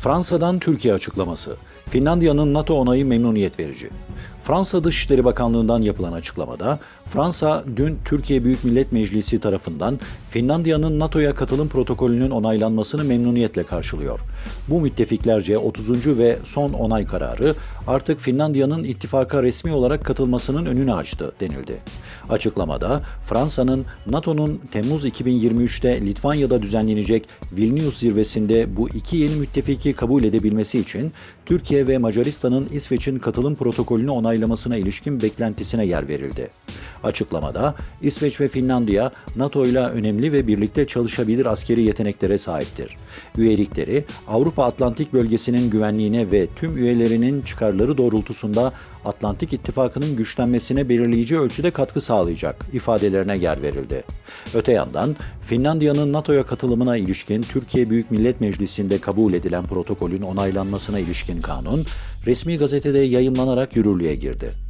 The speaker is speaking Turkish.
Fransa'dan Türkiye açıklaması. Finlandiya'nın NATO onayı memnuniyet verici. Fransa Dışişleri Bakanlığı'ndan yapılan açıklamada, Fransa dün Türkiye Büyük Millet Meclisi tarafından Finlandiya'nın NATO'ya katılım protokolünün onaylanmasını memnuniyetle karşılıyor. Bu müttefiklerce 30. ve son onay kararı artık Finlandiya'nın ittifaka resmi olarak katılmasının önünü açtı denildi. Açıklamada Fransa'nın NATO'nun Temmuz 2023'te Litvanya'da düzenlenecek Vilnius zirvesinde bu iki yeni müttefiki kabul edebilmesi için Türkiye ve Macaristan'ın İsveç'in katılım protokolünü onaylamasına ilişkin beklentisine yer verildi. Açıklamada İsveç ve Finlandiya NATO ile önemli ve birlikte çalışabilir askeri yeteneklere sahiptir. Üyelikleri Avrupa Atlantik bölgesinin güvenliğine ve tüm üyelerinin çıkarları doğrultusunda Atlantik İttifakı'nın güçlenmesine belirleyici ölçüde katkı sağlayacak ifadelerine yer verildi. Öte yandan Finlandiya'nın NATO'ya katılımına ilişkin Türkiye Büyük Millet Meclisi'nde kabul edilen protokolün onaylanmasına ilişkin kanun resmi gazetede yayımlanarak yürürlüğe girdi.